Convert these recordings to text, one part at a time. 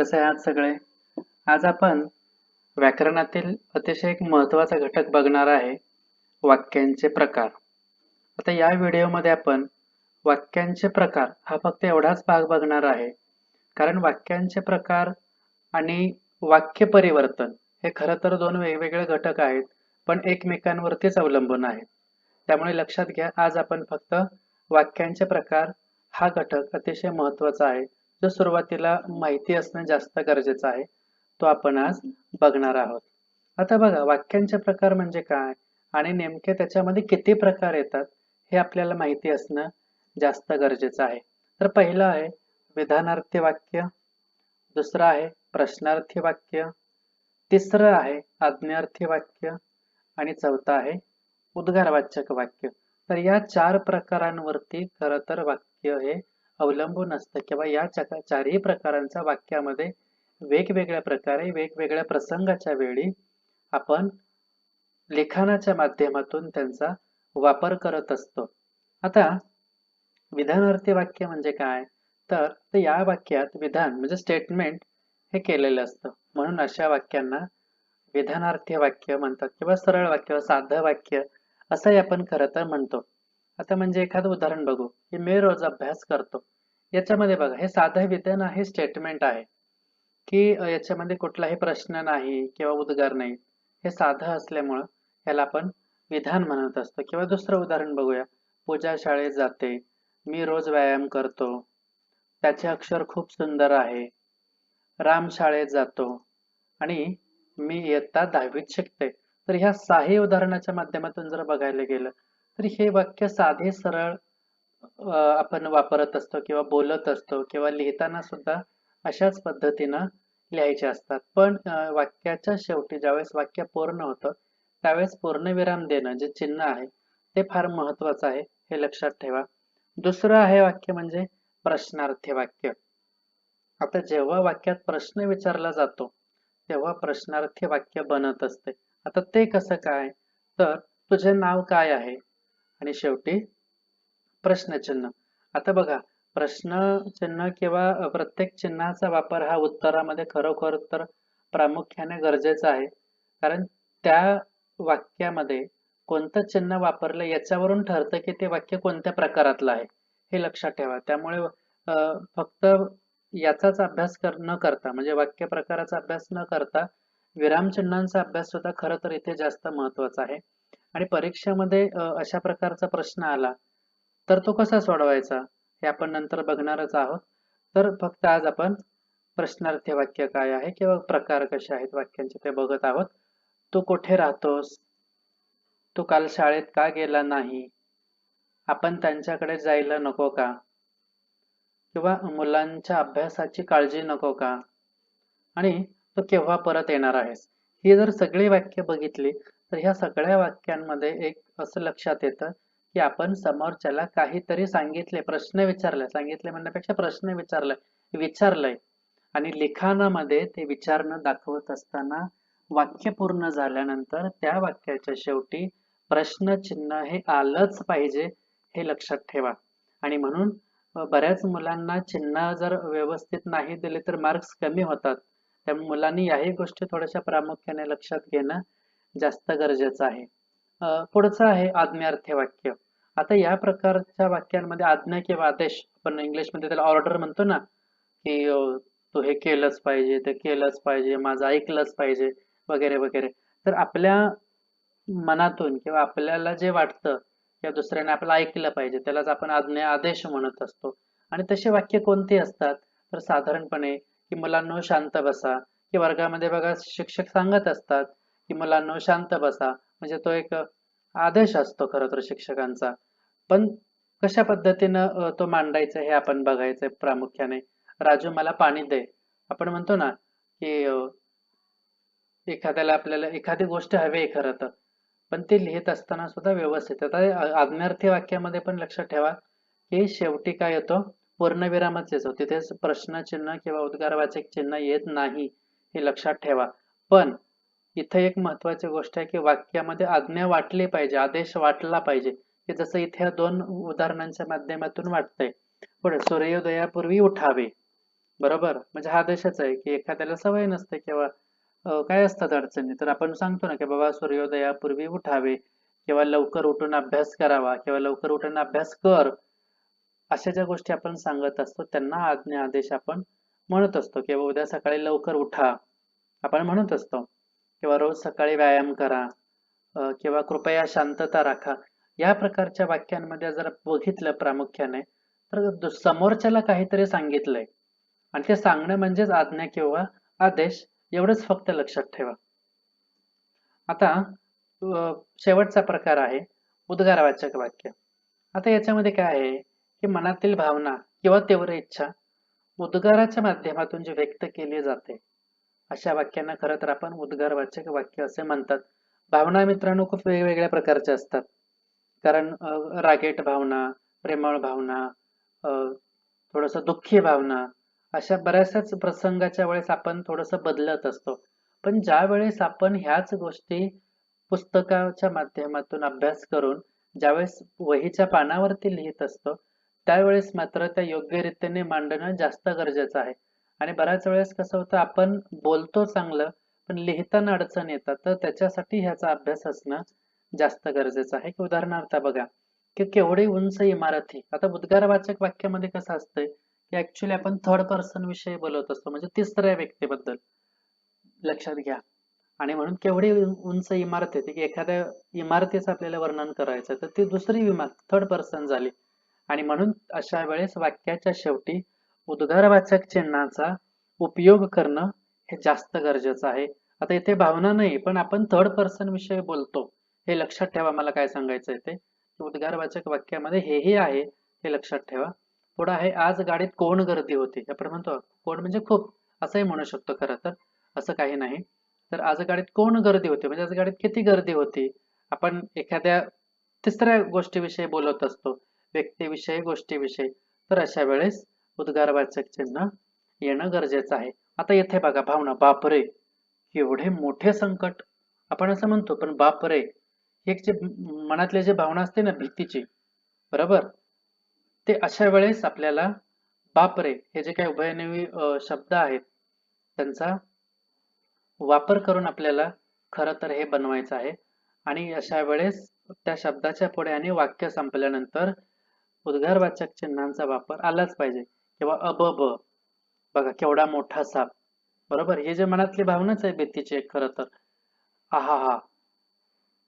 कसे आहात सगळे? आज आपण व्याकरणातील अतिशय एक महत्त्वाचा घटक बघणार आहे वाक्यांचे प्रकार. आता या व्हिडिओमध्ये आपण वाक्यांचे प्रकार हा फक्त एवढाच भाग बघणार आहे. कारण वाक्यांचे प्रकार आणि वाक्य परिवर्तन हे खरं तर दोन वेगवेगळे घटक आहेत पण एकमेकांवरतीच अवलंबून आहेत. त्यामुळे लक्षात घ्या आज आपण फक्त वाक्यांचे प्रकार हा घटक अतिशय महत्त्वाचा आहे. जो सुरुवातीला माहिती असणं जास्त गरजेचं आहे तो आपण आज बघणार आहोत. आता बघा वाक्यांचे प्रकार म्हणजे काय आणि नेमके त्याच्यामध्ये किती प्रकार येतात हे आपल्याला माहिती असणं जास्त गरजेचं आहे. तर पहिलं आहे विधानार्थी वाक्य. दुसरं आहे प्रश्नार्थी वाक्य. तिसरं आहे आज्ञार्थी वाक्य. आणि चौथं आहे उद्गारवाचक वाक्य. तर या चार प्रकारांवरती खरं तर वाक्य हे अवलंबून असतं किंवा या चारही प्रकारांचा वाक्यामध्ये वेगवेगळ्या प्रकारे वेगवेगळ्या प्रसंगाच्या वेळी आपण लिखाणाच्या माध्यमातून त्यांचा वापर करत असतो. आता विधानार्थी वाक्य म्हणजे काय? तर या वाक्यात विधान म्हणजे स्टेटमेंट हे केलेलं असतं. म्हणून अशा वाक्यांना विधानार्थी वाक्य म्हणतात किंवा सरळ वाक्य साधं वाक्य असंही आपण खरं तर म्हणतो. आता म्हणजे एखादं उदाहरण बघू. की मी रोज अभ्यास करतो. याच्यामध्ये बघा हे साधं विधान आहे स्टेटमेंट आहे. की याच्यामध्ये कुठलाही प्रश्न नाही किंवा उद्गार नाही. हे साधं असल्यामुळं याला आपण विधान म्हणत असतो. किंवा दुसरं उदाहरण बघूया. पूजा शाळेत जाते. मी रोज व्यायाम करतो. त्याचे अक्षर खूप सुंदर आहे. राम शाळेत जातो. आणि मी इयत्ता दहावीत शिकते. तर ह्या साही उदाहरणाच्या माध्यमातून जर बघायला गेलं तर हे वाक्य साधे सरळ आपण वापरत असतो किंवा बोलत असतो किंवा लिहिताना सुद्धा अशाच पद्धतीनं लिहायचे असतात. पण वाक्याच्या शेवटी ज्यावेळेस वाक्य पूर्ण होतं त्यावेळेस पूर्णविराम देणं जे चिन्ह आहे ते फार महत्वाचं आहे हे लक्षात ठेवा. दुसरं आहे वाक्य म्हणजे प्रश्नार्थी वाक्य. आता जेव्हा वाक्यात प्रश्न विचारला जातो तेव्हा प्रश्नार्थी वाक्य बनत असते. आता ते कसं काय? तर तुझे नाव काय आहे? आणि शेवटी प्रश्नचिन्ह. आता बघा प्रश्न चिन्ह किंवा प्रत्येक चिन्हाचा वापर हा उत्तरामध्ये खरोखर तर प्रामुख्याने गरजेचा आहे. कारण त्या वाक्यामध्ये कोणतं चिन्ह वापरलं याच्यावरून ठरतं की ते वाक्य कोणत्या प्रकारातलं आहे हे लक्षात ठेवा. त्यामुळे फक्त याचाच अभ्यास कर न करता म्हणजे वाक्य प्रकाराचा अभ्यास न करता विरामचिन्हांचा अभ्यास सुद्धा खरं तर इथे जास्त महत्त्वाचा आहे. आणि परीक्षेमध्ये अशा प्रकारचा प्रश्न आला तर तो कसा सोडवायचा हे आपण नंतर बघणारच आहोत. तर फक्त आज आपण प्रश्नार्थी वाक्य काय आहे किंवा प्रकार कसे आहेत वाक्यांचे ते बघत आहोत. तू कुठे राहतोस? तू काल शाळेत का गेला नाही? आपण त्यांच्याकडे जायला नको का? किंवा मुलांच्या अभ्यासाची काळजी नको का? आणि तू केव्हा परत येणार आहेस? ही जर सगळी वाक्य बघितली तर ह्या सगळ्या वाक्यांमध्ये एक असं लक्षात येतं की आपण समोरच्याला काहीतरी सांगितले प्रश्न विचारले सांगितले म्हणण्यापेक्षा प्रश्न विचारलाय विचारलंय. आणि लिखाणामध्ये ते विचारणं दाखवत असताना वाक्य पूर्ण झाल्यानंतर त्या वाक्याच्या शेवटी प्रश्नचिन्ह हे आलंच पाहिजे हे लक्षात ठेवा. आणि म्हणून बऱ्याच मुलांना चिन्ह जर व्यवस्थित नाही दिले तर मार्क्स कमी होतात. त्यामुळे मुलांनी याही गोष्टी थोड्याशा प्रामुख्याने लक्षात घेणं जास्त गरजेचं आहे. पुढचं आहे आज्ञार्थी वाक्य. आता या प्रकारच्या वाक्यांमध्ये आज्ञा किंवा आदेश आपण इंग्लिशमध्ये त्याला ऑर्डर म्हणतो ना की तू हे केलंच पाहिजे ते केलंच पाहिजे माझं ऐकलंच पाहिजे वगैरे वगैरे. तर आपल्या मनातून किंवा आपल्याला जे वाटतं किंवा दुसऱ्याने आपलं ऐकलं पाहिजे त्यालाच आपण आज्ञा आदेश म्हणत असतो. आणि तसे वाक्य कोणते असतात? तर साधारणपणे की मुलांनो शांत बसा की वर्गामध्ये बघा शिक्षक सांगत असतात की मुलांनो शांत बसा. म्हणजे तो एक आदेश असतो खरं तर शिक्षकांचा. पण कशा पद्धतीनं तो मांडायचा हे आपण बघायचंय प्रामुख्याने? राजू मला पाणी दे. आपण म्हणतो ना की एखाद्याला आपल्याला एखादी गोष्ट हवी आहे खरं तर. पण ते लिहित असताना सुद्धा व्यवस्थित आता आज्ञार्थी वाक्यामध्ये पण लक्षात ठेवा की शेवटी काय येतो? पूर्णविरामच येतो. तिथेच प्रश्नचिन्ह किंवा उद्गारवाचक चिन्ह येत नाही हे लक्षात ठेवा. पण इथे एक महत्वाची गोष्ट आहे की वाक्यामध्ये आज्ञा वाटली पाहिजे आदेश वाटला पाहिजे की जसं इथे दोन उदाहरणांच्या माध्यमातून वाटतंय. पुढे सूर्योदयापूर्वी उठावे. बरोबर? म्हणजे हा देशच आहे की एखाद्याला सवय नसते किंवा काय असतात अडचणी? तर आपण सांगतो ना की बाबा सूर्योदयापूर्वी उठावे किंवा लवकर उठून अभ्यास करावा किंवा लवकर उठून अभ्यास कर. अशा ज्या गोष्टी आपण सांगत असतो त्यांना आज्ञा आदेश आपण म्हणत असतो किंवा उद्या सकाळी लवकर उठा. आपण म्हणत असतो. किंवा रोज सकाळी व्यायाम करा किंवा कृपया शांतता राखा या प्रकारच्या वाक्यांमध्ये जर बघितलं प्रामुख्याने तर समोरच्याला काहीतरी सांगितलंय. आणि ते सांगणं म्हणजेच आज्ञा किंवा आदेश एवढंच फक्त लक्षात ठेवा. आता शेवटचा प्रकार आहे उद्गारवाचक वाक्य. आता याच्यामध्ये काय आहे की मनातील भावना किंवा तीव्र इच्छा उद्गाराच्या माध्यमातून जी व्यक्त केली जाते अशा वाक्यांना खरं तर आपण उद्गारवाचक वाक्य असे म्हणतात. भावना मित्रांनो खूप वेगवेगळ्या प्रकारच्या असतात. कारण रागेट भावना प्रेमळ भावना थोडस थोडंसं दुःखी भावना अशा बऱ्याचशाच प्रसंगाच्या वेळेस आपण थोडस बदलत असतो. पण ज्या वेळेस आपण ह्याच गोष्टी पुस्तकाच्या माध्यमातून अभ्यास करून ज्यावेळेस वहीच्या पानावरती लिहित असतो त्यावेळेस मात्र त्या योग्य रीतीने मांडणं जास्त गरजेचं आहे. आणि बऱ्याच वेळेस कसं होतं आपण बोलतो चांगलं पण लिहिताना अडचण येतात. तर त्याच्यासाठी ह्याचा अभ्यास असणं जास्त गरजेचं आहे. की उदाहरणार्थ बघा की केवढी उंच इमारती आता उद्गारवाचक वाक्यामध्ये कसं असतंय की ऍक्च्युली आपण थर्ड पर्सन विषयी बोलत असतो म्हणजे तिसऱ्या व्यक्तीबद्दल. लक्षात घ्या. आणि म्हणून केवढी उंच इमारत आहे की एखाद्या इमारतीचं आपल्याला वर्णन करायचं तर ती दुसरी इमारत थर्ड पर्सन झाली. आणि म्हणून अशा वेळेस वाक्याच्या शेवटी उद्गारवाचक चिन्हाचा उपयोग करणं हे जास्त गरजेचं आहे. आता इथे भावना नाही पण आपण थर्ड पर्सन विषयी बोलतो. हे लक्षात ठेवा मला काय सांगायचं ते. उद्गारवाचक वाक्यामध्ये हेही आहे हे लक्षात ठेवा. पुढं आहे आज गाडीत कोण गर्दी होती? आपण म्हणतो कोण म्हणजे खूप असंही म्हणू शकतो खरं तर. असं काही नाही. तर आज गाडीत कोण गर्दी होती? म्हणजे आज गाडीत किती गर्दी होती? आपण एखाद्या तिसऱ्या गोष्टीविषयी बोलत असतो. व्यक्तीविषयी गोष्टीविषयी. तर अशा वेळेस उद्गारवाचक चिन्ह येणं गरजेचं आहे. आता येथे बघा भावना बापरे एवढे मोठे संकट. आपण असं म्हणतो पण बापरे एक जे मनातले जे भावना असते ना भीतीची बरोबर? ते अशा वेळेस आपल्याला बापरे हे जे काही उभयनवी शब्द आहेत त्यांचा वापर करून आपल्याला खरं तर हे बनवायचं आहे. आणि अशा वेळेस त्या शब्दाच्या पुढे आणि वाक्य संपल्यानंतर उद्गारवाचक चिन्हांचा वापर आलाच पाहिजे. किंवा अब ब बघा केवढा मोठा साप. बरोबर? हे जे मनातली भावनाच आहे भीतीची एक खरं तर. आहा हा.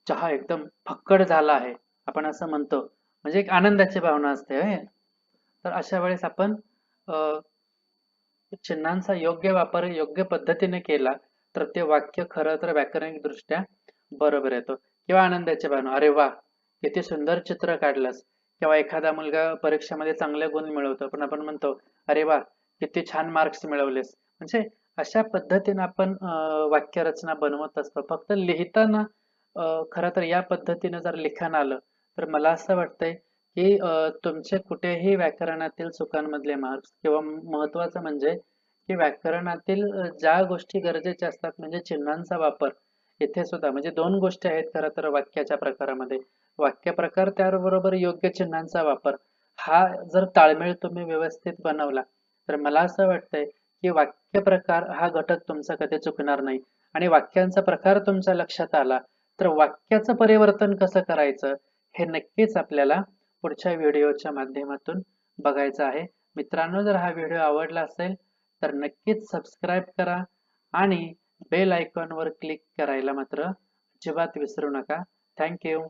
चहा एकदम फक्कड झाला आहे. आपण असं म्हणतो. म्हणजे एक आनंदाची भावना असते होय. तर अशा वेळेस आपण चिन्हांचा योग्य वापर योग्य पद्धतीने केला तर ते वाक्य खरं तर व्याकरणिक दृष्ट्या बरोबर येतो. किंवा आनंदाची भावना. अरे वा! किती सुंदर चित्र काढलंस. किंवा एखादा मुलगा परीक्षेमध्ये चांगले गुण मिळवतो. पण आपण म्हणतो अरे वा किती छान मार्क्स मिळवलेस. म्हणजे अशा पद्धतीने आपण वाक्यरचना बनवत असतो. फक्त लिहिताना खर खरं तर या पद्धतीने जर लिखाण आलं तर मला असं वाटतंय की तुमचे कुठेही व्याकरणातील चुकांमधले मार्क्स किंवा महत्वाचं म्हणजे की व्याकरणातील ज्या गोष्टी गरजेच्या असतात म्हणजे चिन्हांचा वापर इथे सुद्धा म्हणजे दोन गोष्टी आहेत खरं तर वाक्याच्या प्रकारामध्ये. वाक्य प्रकार त्याबरोबर योग्य चिन्हांचा वापर. हा जर ताळमेळ तुम्ही व्यवस्थित बनवला तर मला असं वाटतंय की वाक्य प्रकार हा घटक तुमचा कधी चुकणार नाही. आणि वाक्यांचा प्रकार तुमच्या लक्षात आला तर वाक्याचं परिवर्तन कसं करायचं हे नक्कीच आपल्याला पुढच्या व्हिडिओच्या माध्यमातून बघायचं आहे. मित्रांनो जर हा व्हिडिओ आवडला असेल तर नक्कीच सबस्क्राईब करा आणि बेल आयकॉनवर क्लिक करायला मात्र अजिबात विसरू नका. थँक्यू